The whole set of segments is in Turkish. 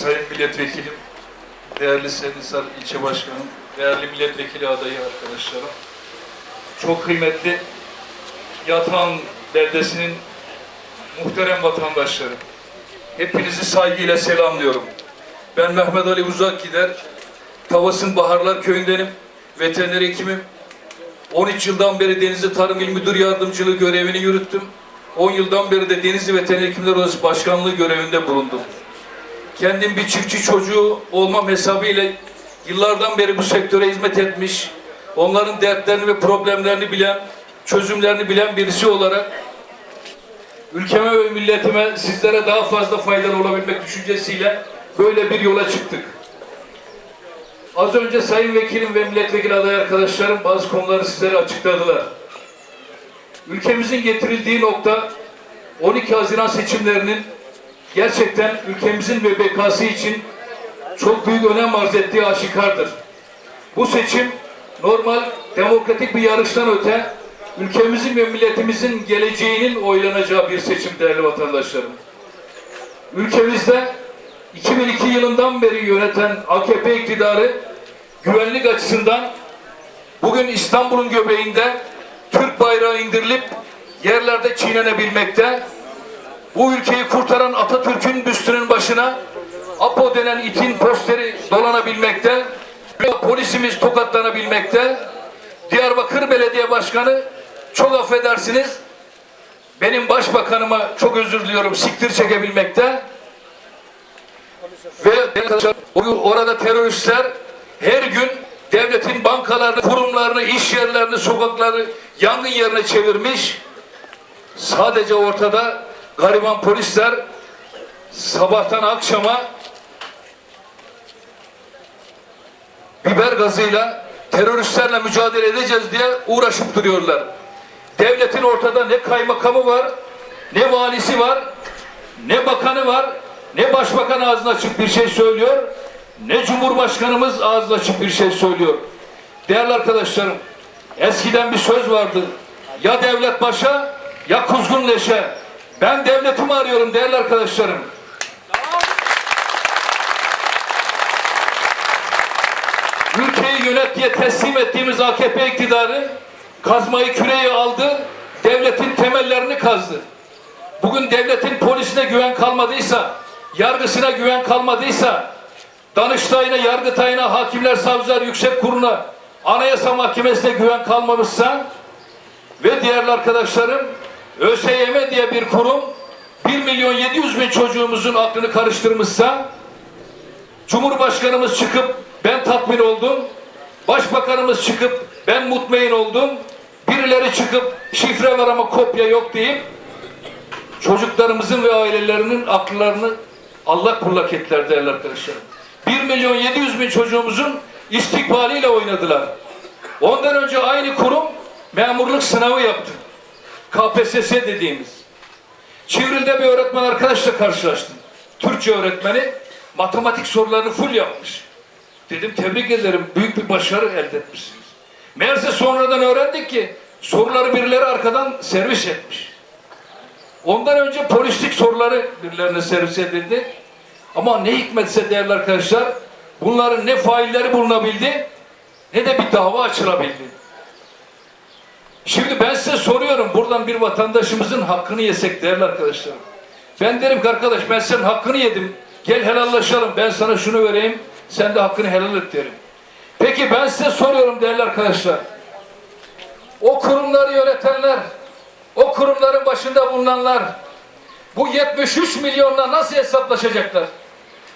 Sayın Milletvekilim, değerli Sedisar İlçe Başkanım, değerli milletvekili adayı arkadaşlarım, çok kıymetli Yatağan beldesinin muhterem vatandaşları, hepinizi saygıyla selamlıyorum. Ben Mehmet Ali Uzak Gider, Tavas'ın Baharlar Köyü'ndenim, veteriner hekimim. 13 yıldan beri Denizli Tarım İl Müdür Yardımcılığı görevini yürüttüm. 10 yıldan beri de Denizli Veteriner Hekimler Odası Başkanlığı görevinde bulundum. Kendim bir çiftçi çocuğu olmam hesabıyla yıllardan beri bu sektöre hizmet etmiş, onların dertlerini ve problemlerini bilen, çözümlerini bilen birisi olarak ülkeme ve milletime sizlere daha fazla faydalı olabilmek düşüncesiyle böyle bir yola çıktık. Az önce Sayın Vekilim ve Milletvekili aday arkadaşlarım bazı konuları sizlere açıkladılar. Ülkemizin getirildiği nokta 12 Haziran seçimlerinin gerçekten ülkemizin ve bekası için çok büyük önem arz ettiği aşikardır. Bu seçim normal demokratik bir yarıştan öte ülkemizin ve milletimizin geleceğinin oylanacağı bir seçim değerli vatandaşlarım. Ülkemizde 2002 yılından beri yöneten AKP iktidarı güvenlik açısından bugün İstanbul'un göbeğinde Türk bayrağı indirilip yerlerde çiğnenebilmekte. Bu ülkeyi kurtaran Atatürk'ün büstünün başına APO denen itin posteri dolanabilmekte. Polisimiz tokatlanabilmekte. Diyarbakır Belediye Başkanı çok affedersiniz benim başbakanıma çok özür diliyorum siktir çekebilmekte. Ve orada teröristler her gün devletin bankalarını, kurumlarını, iş yerlerini, sokakları yangın yerine çevirmiş. Sadece ortada gariban polisler sabahtan akşama biber gazıyla teröristlerle mücadele edeceğiz diye uğraşıp duruyorlar. Devletin ortada ne kaymakamı var, ne valisi var, ne bakanı var, ne başbakan ağzına açık bir şey söylüyor, ne cumhurbaşkanımız ağzına açık bir şey söylüyor. Değerli arkadaşlarım, eskiden bir söz vardı. Ya devlet başa, ya kuzgun leşe. Ben devletimi arıyorum değerli arkadaşlarım. Ülkeyi yönet diye teslim ettiğimiz AKP iktidarı kazmayı küreği aldı, devletin temellerini kazdı. Bugün devletin polisine güven kalmadıysa, yargısına güven kalmadıysa, Danıştay'ına, Yargıtay'ına, Hakimler, Savcılar Yüksek Kurulu'na, Anayasa Mahkemesi'ne güven kalmamışsa ve değerli arkadaşlarım ÖSYM diye bir kurum 1 milyon 700 bin çocuğumuzun aklını karıştırmışsa Cumhurbaşkanımız çıkıp ben tatmin oldum. Başbakanımız çıkıp ben mutmain oldum. Birileri çıkıp şifre var ama kopya yok deyip çocuklarımızın ve ailelerinin akıllarını allak bullak ettiler değerli arkadaşlarım. 1 milyon 700 bin çocuğumuzun istikbaliyle oynadılar. Ondan önce aynı kurum memurluk sınavı yaptı. KPSS dediğimiz. Çivril'de bir öğretmen arkadaşla karşılaştım. Türkçe öğretmeni matematik sorularını full yapmış. Dedim tebrik ederim büyük bir başarı elde etmişsiniz. Meğerse sonradan öğrendik ki soruları birileri arkadan servis etmiş. Ondan önce polislik soruları birilerine servis edildi. Ama ne hikmetse değerli arkadaşlar bunların ne failleri bulunabildi ne de bir dava açılabildi. Şimdi ben size soruyorum buradan bir vatandaşımızın hakkını yesek değerli arkadaşlar. Ben derim ki arkadaş ben senin hakkını yedim. Gel helallaşalım ben sana şunu vereyim sen de hakkını helal et derim. Peki ben size soruyorum değerli arkadaşlar. O kurumları yönetenler, o kurumların başında bulunanlar bu 73 milyonla nasıl hesaplaşacaklar?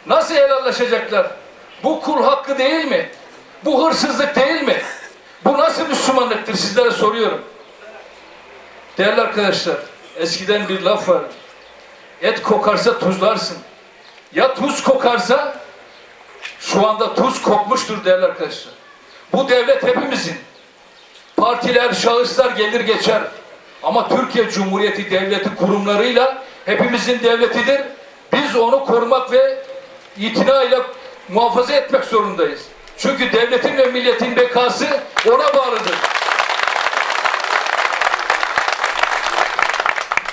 Nasıl helallaşacaklar? Bu kul hakkı değil mi? Bu hırsızlık değil mi? Bu nasıl Müslümanlıktır sizlere soruyorum. Değerli arkadaşlar, eskiden bir laf var. Et kokarsa tuzlarsın. Ya tuz kokarsa şu anda tuz kokmuştur değerli arkadaşlar. Bu devlet hepimizin. Partiler, şahıslar gelir geçer. Ama Türkiye Cumhuriyeti Devleti kurumlarıyla hepimizin devletidir. Biz onu korumak ve itinayla muhafaza etmek zorundayız. Çünkü devletin ve milletin bekası ona bağlıdır.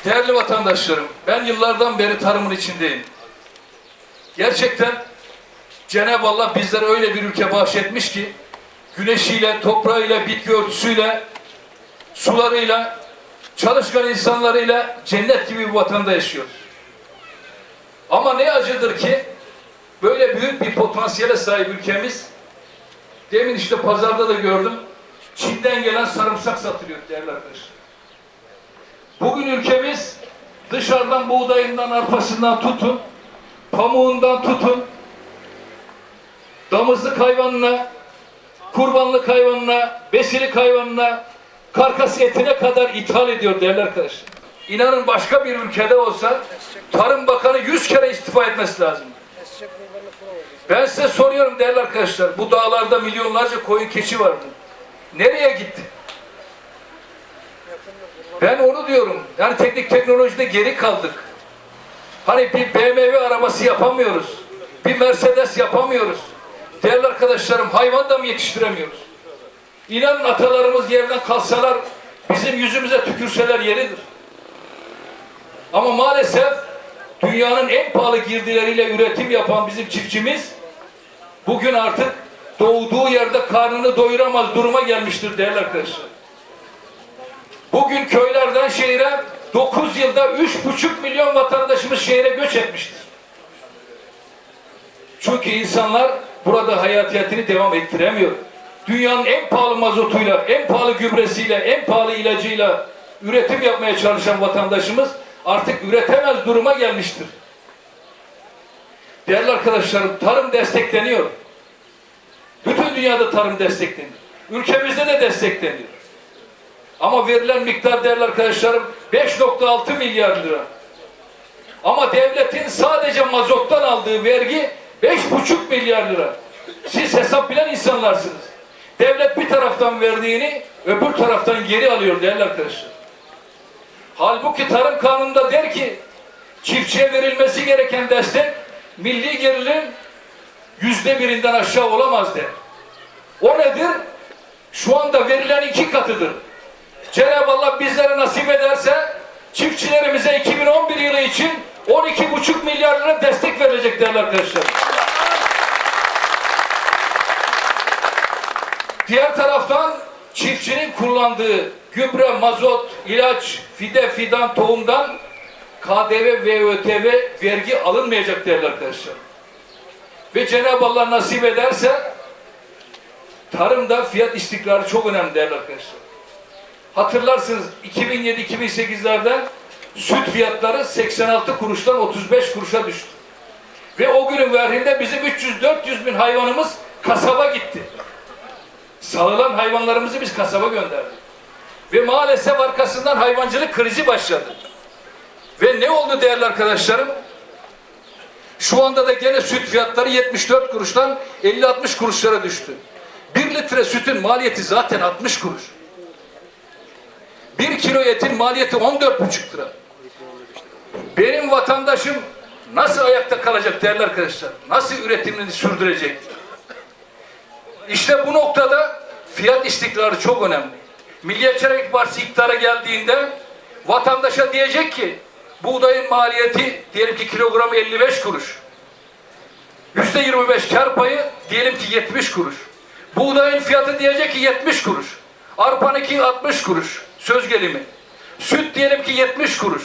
Değerli vatandaşlarım, ben yıllardan beri tarımın içindeyim. Gerçekten Cenab-ı Allah bizlere öyle bir ülke bahşetmiş ki güneşiyle, toprağıyla, bitki örtüsüyle, sularıyla, çalışkan insanlarıyla cennet gibi bir vatanda yaşıyoruz. Ama ne acıdır ki böyle büyük bir potansiyele sahip ülkemiz demin işte pazarda da gördüm Çin'den gelen sarımsak satılıyor değerli arkadaşlar. Bugün ülkemiz dışarıdan buğdayından, arpasından tutun, pamuğundan tutun, damızlık hayvanına, kurbanlık hayvanına, besilik hayvanına, karkas etine kadar ithal ediyor değerli arkadaşlar. İnanın başka bir ülkede olsa Tarım Bakanı yüz kere istifa etmesi lazım. Ben size soruyorum değerli arkadaşlar, bu dağlarda milyonlarca koyun keçi vardı. Nereye gitti? Ben onu diyorum. Yani teknik teknolojide geri kaldık. Hani bir BMW arabası yapamıyoruz. Bir Mercedes yapamıyoruz. Değerli arkadaşlarım hayvan da mı yetiştiremiyoruz? İnanın atalarımız yerden kalsalar bizim yüzümüze tükürseler yeridir. Ama maalesef dünyanın en pahalı girdileriyle üretim yapan bizim çiftçimiz bugün artık doğduğu yerde karnını doyuramaz duruma gelmiştir değerli arkadaşlar. Bugün köylerden şehire 9 yılda 3,5 milyon vatandaşımız şehre göç etmiştir. Çünkü insanlar burada hayatiyetini devam ettiremiyor. Dünyanın en pahalı mazotuyla, en pahalı gübresiyle, en pahalı ilacıyla üretim yapmaya çalışan vatandaşımız artık üretemez duruma gelmiştir. Değerli arkadaşlarım, tarım destekleniyor. Bütün dünyada tarım destekleniyor. Ülkemizde de destekleniyor. Ama verilen miktar değerli arkadaşlarım 5.6 milyar lira. Ama devletin sadece mazottan aldığı vergi 5,5 milyar lira. Siz hesap bilen insanlarsınız. Devlet bir taraftan verdiğini öbür taraftan geri alıyor değerli arkadaşlar. Halbuki tarım kanununda der ki çiftçiye verilmesi gereken destek milli gerilim yüzde birinden aşağı olamaz der. O nedir? Şu anda verilen iki katıdır. Cenab-ı Allah bizlere nasip ederse çiftçilerimize 2011 yılı için 12,5 milyar lira destek verilecek değerli arkadaşlar. Diğer taraftan çiftçinin kullandığı gübre, mazot, ilaç, fide, fidan, tohumdan KDV ve ÖTV vergi alınmayacak değerli arkadaşlar. Ve Cenab-ı Allah nasip ederse tarımda fiyat istikrarı çok önemli değerli arkadaşlar. Hatırlarsınız 2007-2008'lerde süt fiyatları 86 kuruştan 35 kuruşa düştü. Ve o günün verdiğinde bizim 300-400 bin hayvanımız kasaba gitti. Sağılan hayvanlarımızı biz kasaba gönderdik. Ve maalesef arkasından hayvancılık krizi başladı. Ve ne oldu değerli arkadaşlarım? Şu anda da gene süt fiyatları 74 kuruştan 50-60 kuruşlara düştü. 1 litre sütün maliyeti zaten 60 kuruş. 1 kilo etin maliyeti 14,5 lira. Benim vatandaşım nasıl ayakta kalacak değerli arkadaşlar? Nasıl üretimini sürdürecek? İşte bu noktada fiyat istikrarı çok önemli. Milliyetçi Hareket Partisi iktidara geldiğinde vatandaşa diyecek ki buğdayın maliyeti diyelim ki kilogramı 55 kuruş. Yüzde 25 kar payı diyelim ki 70 kuruş. Buğdayın fiyatı diyecek ki 70 kuruş. Arpanınki 60 kuruş. Söz gelimi. Süt diyelim ki 70 kuruş.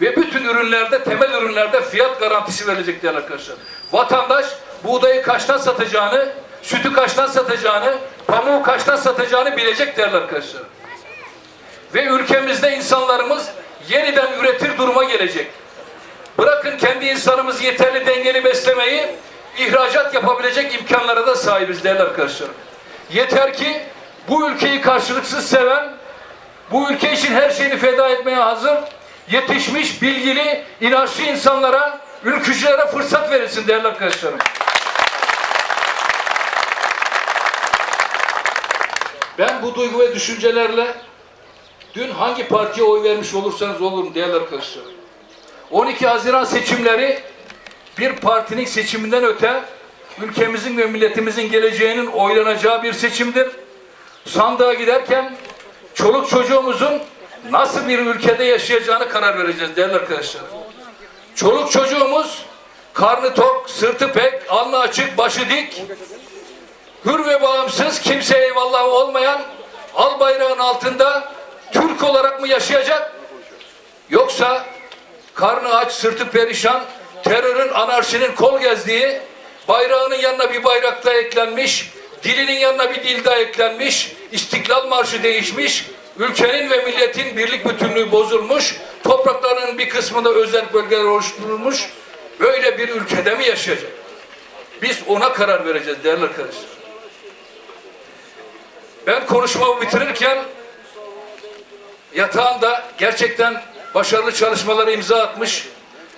Ve bütün ürünlerde, temel ürünlerde fiyat garantisi verilecek değerli arkadaşlar. Vatandaş buğdayı kaçtan satacağını, sütü kaçtan satacağını, pamuğu kaçtan satacağını bilecek değerli arkadaşlar. Ve ülkemizde insanlarımız yeniden üretir duruma gelecek. Bırakın kendi insanımız yeterli dengeli beslemeyi, ihracat yapabilecek imkanlara da sahibiz değerli arkadaşlar. Yeter ki bu ülkeyi karşılıksız seven, bu ülke için her şeyini feda etmeye hazır, yetişmiş, bilgili, inançlı insanlara, ülkücülere fırsat verilsin değerli arkadaşlarım. Ben bu duygu ve düşüncelerle dün hangi partiye oy vermiş olursanız olun değerli arkadaşlar. 12 Haziran seçimleri bir partinin seçiminden öte ülkemizin ve milletimizin geleceğinin oylanacağı bir seçimdir. Sandığa giderken çoluk çocuğumuzun nasıl bir ülkede yaşayacağını karar vereceğiz değerli arkadaşlar. Çoluk çocuğumuz karnı tok, sırtı pek, alnı açık, başı dik, hür ve bağımsız, kimseye eyvallah olmayan, al bayrağın altında Türk olarak mı yaşayacak? Yoksa karnı aç, sırtı perişan, terörün, anarşinin kol gezdiği, bayrağının yanına bir bayrak da eklenmiş, dilinin yanına bir dil daha eklenmiş, İstiklal Marşı değişmiş, ülkenin ve milletin birlik bütünlüğü bozulmuş, topraklarının bir kısmında özel bölgeler oluşturulmuş, böyle bir ülkede mi yaşayacak? Biz ona karar vereceğiz değerli arkadaşlar. Ben konuşmamı bitirirken yatağında gerçekten başarılı çalışmalara imza atmış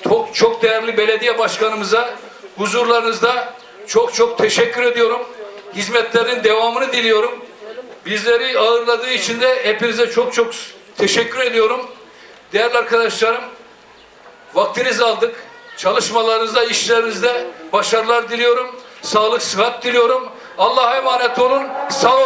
çok, çok değerli belediye başkanımıza huzurlarınızda çok çok teşekkür ediyorum. Hizmetlerin devamını diliyorum. Bizleri ağırladığı için de hepinize çok çok teşekkür ediyorum. Değerli arkadaşlarım, vaktinizi aldık. Çalışmalarınızda, işlerinizde başarılar diliyorum. Sağlık, sıhhat diliyorum. Allah'a emanet olun. Sağ olun